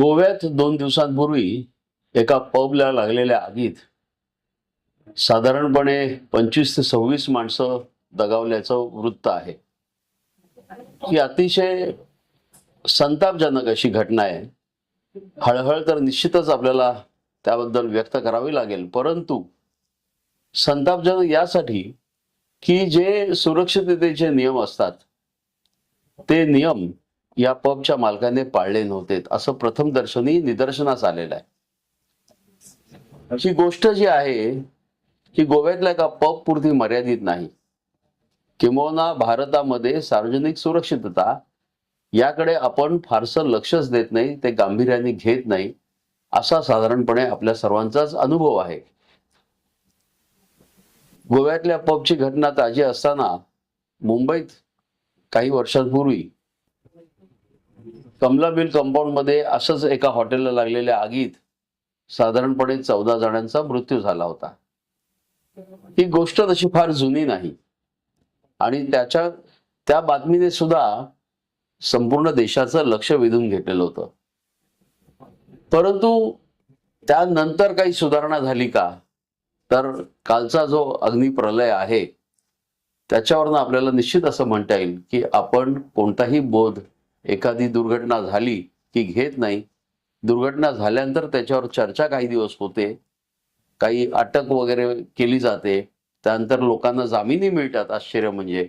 गोव्यात दोन दिवसांपूर्वी एका पबला लागलेल्या आगीत साधारणपणे पंचवीस ते सव्वीस माणसं दगावल्याचं वृत्त आहे. ही अतिशय संतापजनक अशी घटना आहे. हळहळ तर निश्चितच आपल्याला त्याबद्दल व्यक्त करावी लागेल. परंतु संतापजनक यासाठी की जे सुरक्षिततेचे नियम असतात ते नियम या पबच्या मालकाने पाळले नव्हते. असं प्रथम दर्शनी निदर्शनास आलेलं आहे. ही गोष्ट जी आहे ही गोव्यातल्या एका पब पुरती मर्यादित नाही. किंबहुना भारतामध्ये सार्वजनिक सुरक्षितता याकडे आपण फारसं लक्षच देत नाही ते गांभीर्याने घेत नाही असा साधारणपणे आपल्या सर्वांचाच अनुभव आहे. गोव्यातल्या पबची घटना ताजी असताना मुंबईत काही वर्षांपूर्वी कमला बिल कंपाऊंडमध्ये असंच एका हॉटेलला लागलेल्या आगीत साधारणपणे चौदा जणांचा मृत्यू झाला होता. ही गोष्ट तशी फार जुनी नाही. आणि त्याच्या त्या बातमीने सुद्धा संपूर्ण देशाचं लक्ष वेधून घेतलेलं होतं. परंतु त्यानंतर काही सुधारणा झाली का? तर कालचा जो अग्निप्रलय आहे त्याच्यावरनं आपल्याला निश्चित असं म्हणता येईल की आपण कोणताही बोध एखादी दुर्घटना झाली की घेत नाही. दुर्घटना झाल्यानंतर त्याच्यावर चर्चा काही दिवस होते. काही अटक वगैरे केली जाते. त्यानंतर लोकांना जामीनही मिळतात आश्चर्य म्हणजे.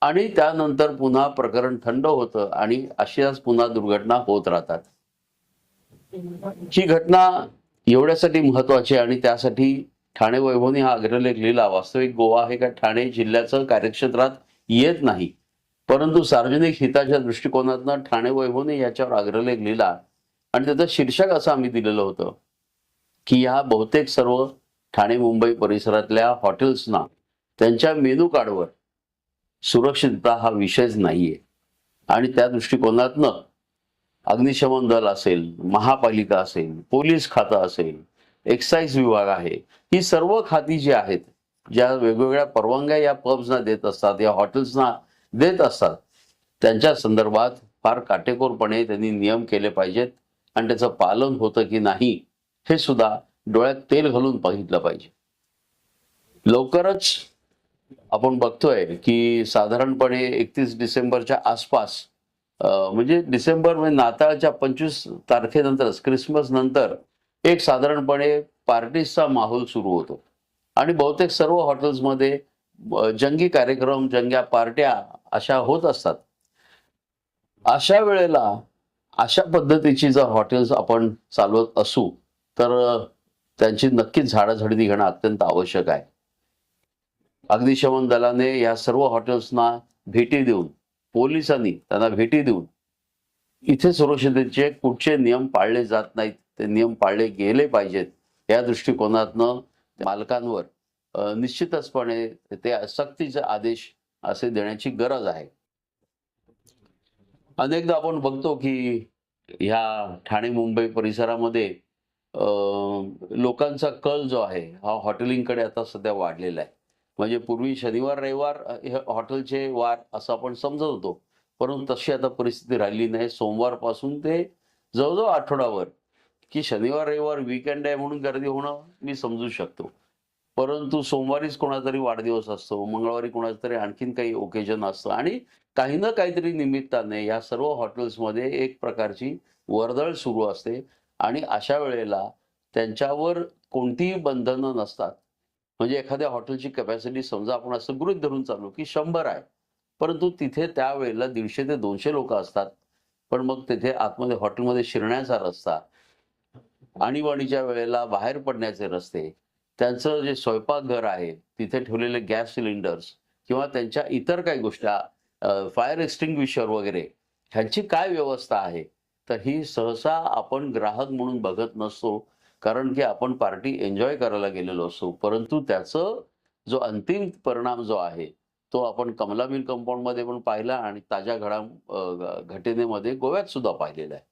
आणि त्यानंतर पुन्हा प्रकरण थंड होतं आणि अशाच पुन्हा दुर्घटना होत राहतात. ही घटना एवढ्यासाठी महत्वाची आणि त्यासाठी ठाणे वैभवनी हा अग्रलेख लिहिला वास्तविक गोवा हे का ठाणे जिल्ह्याचं कार्यक्षेत्रात येत नाही. परंतु सार्वजनिक हिताच्या दृष्टिकोनातनं ठाणे वैभवने याच्यावर अग्रलेख लिहिला आणि त्याचं शीर्षक असं आम्ही दिलेलं होतं की ह्या बहुतेक सर्व ठाणे मुंबई परिसरातल्या हॉटेल्सना त्यांच्या मेनू कार्डवर सुरक्षितता हा विषयच नाहीये. आणि त्या दृष्टिकोनातनं अग्निशमन दल असेल महापालिका असेल पोलीस खातं असेल एक्साईज विभाग आहे ही सर्व खाती जी आहेत ज्या वेगवेगळ्या परवानग्या या पब्सना देत असतात या हॉटेल्सना देत असतात. त्यांच्या संदर्भात फार काटेकोरपणे त्यांनी नियम केले पाहिजेत आणि त्याचं पालन होतं की नाही हे सुद्धा डोळ्यात तेल घालून बघितलं पाहिजे. लवकरच आपण बघतोय की साधारणपणे एकतीस डिसेंबरच्या आसपास म्हणजे डिसेंबर म्हणजे नाताळच्या पंचवीस तारखेनंतरच क्रिसमस नंतर एक साधारणपणे पार्टीजचा माहोल सुरू होतो. आणि बहुतेक सर्व हॉटेल्समध्ये जंगी कार्यक्रम जंग्या पार्ट्या अशा होत असतात. अशा वेळेला अशा पद्धतीची जर हॉटेल्स आपण चालवत असू तर त्यांची नक्कीच झाडाझडती घेणं अत्यंत आवश्यक आहे. अग्निशमन दलाने या सर्व हॉटेल्सना भेटी देऊन पोलिसांनी त्यांना भेटी देऊन इथे सुरक्षिततेचे कुठचे नियम पाळले जात नाहीत ते नियम पाळले गेले पाहिजेत या दृष्टिकोनातनं मालकांवर निश्चितचपणे ते सक्तीचे आदेश असे देण्याची गरज आहे. अनेकदा आपण बघतो की ह्या ठाणे मुंबई परिसरामध्ये लोकांचा कल जो आहे हा हॉटेलिंगकडे आता सध्या वाढलेला आहे. म्हणजे पूर्वी शनिवार रविवार हे हॉटेलचे वार असं आपण समजत होतो. परंतु तशी आता परिस्थिती राहिली नाही. सोमवारपासून ते जवळजवळ आठवडाभर की शनिवार रविवार वीकेंड आहे म्हणून गर्दी होणं मी समजू शकतो. परंतु सोमवारीच कोणाचा तरी वाढदिवस असतो मंगळवारी कोणाचं तरी आणखीन काही ओकेजन असतं आणि काही ना काहीतरी निमित्ताने या सर्व हॉटेल्समध्ये एक प्रकारची वर्दळ सुरू असते आणि अशा वेळेला त्यांच्यावर कोणतीही बंधनं नसतात. म्हणजे एखाद्या हॉटेलची कॅपॅसिटी समजा आपण असं गृहित धरून चालू की शंभर आहे परंतु तिथे त्यावेळेला दीडशे ते दोनशे लोक असतात पण मग तिथे आतमध्ये हॉटेलमध्ये शिरण्याचा रस्ता आणीबाणीच्या वेळेला बाहेर पडण्याचे रस्ते त्यांचं जे स्वयंपाकघर आहे तिथे ठेवलेले गॅस सिलेंडर्स किंवा त्यांच्या इतर काही गोष्टी फायर एक्स्टिंग्विशर वगैरे ह्यांची काय व्यवस्था आहे? तर ही सहसा आपण ग्राहक म्हणून बघत नसतो कारण की आपण पार्टी एन्जॉय करायला गेलेलो असतो. परंतु त्याचं जो अंतिम परिणाम जो आहे तो आपण कमला मिल कंपाऊंडमध्ये पण पाहिला आणि ताज्या घडा घटनेमध्ये गोव्यात सुद्धा पाहिलेला आहे.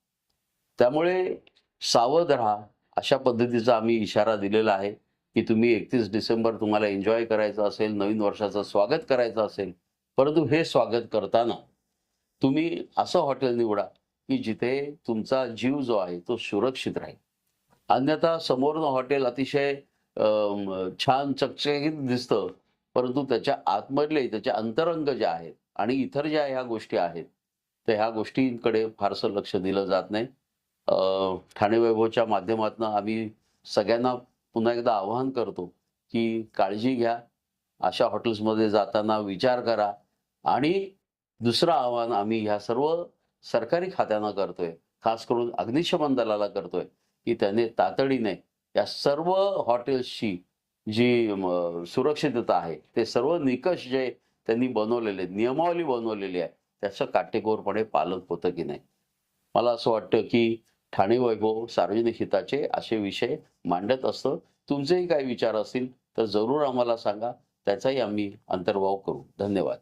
त्यामुळे सावध राहा. अशा पद्धतीचा आम्ही इशारा दिलेला आहे. की तुम्ही एकतीस डिसेंबर तुम्हाला एन्जॉय करायचं असेल नवीन वर्षाचं स्वागत करायचं असेल परंतु हे स्वागत करताना तुम्ही असं हॉटेल निवडा की जिथे तुमचा जीव जो आहे तो सुरक्षित राहील. अन्यथा समोरनं हॉटेल अतिशय छान चकचकीत दिसतं परंतु त्याच्या आतमधले त्याचे अंतरंग जे आहेत आणि इतर ज्या ह्या गोष्टी आहेत तर ह्या गोष्टींकडे फारसं लक्ष दिलं जात नाही. ठाणे वैभवच्या माध्यमातून आम्ही सगळ्यांना पुन्हा एकदा आवाहन करतो की काळजी घ्या. अशा हॉटेल्समध्ये जाताना विचार करा. आणि दुसरं आव्हान आम्ही ह्या सर्व सरकारी खात्यांना करतोय. खास करून अग्निशमन दलाला करतोय की त्याने तातडीने या सर्व हॉटेल्सची जी सुरक्षितता आहे ते सर्व निकष जे त्यांनी बनवलेले नियमावली बनवलेली आहे त्याचं काटेकोरपणे पालन होतं की नाही? मला असं वाटतं की ठाणे वैभव सार्वजनिक हिताचे असे विषय मांडत असतं. तुमचेही काही विचार असतील तर जरूर आम्हाला सांगा. त्याचाही आम्ही अंतर्भाव करू. धन्यवाद.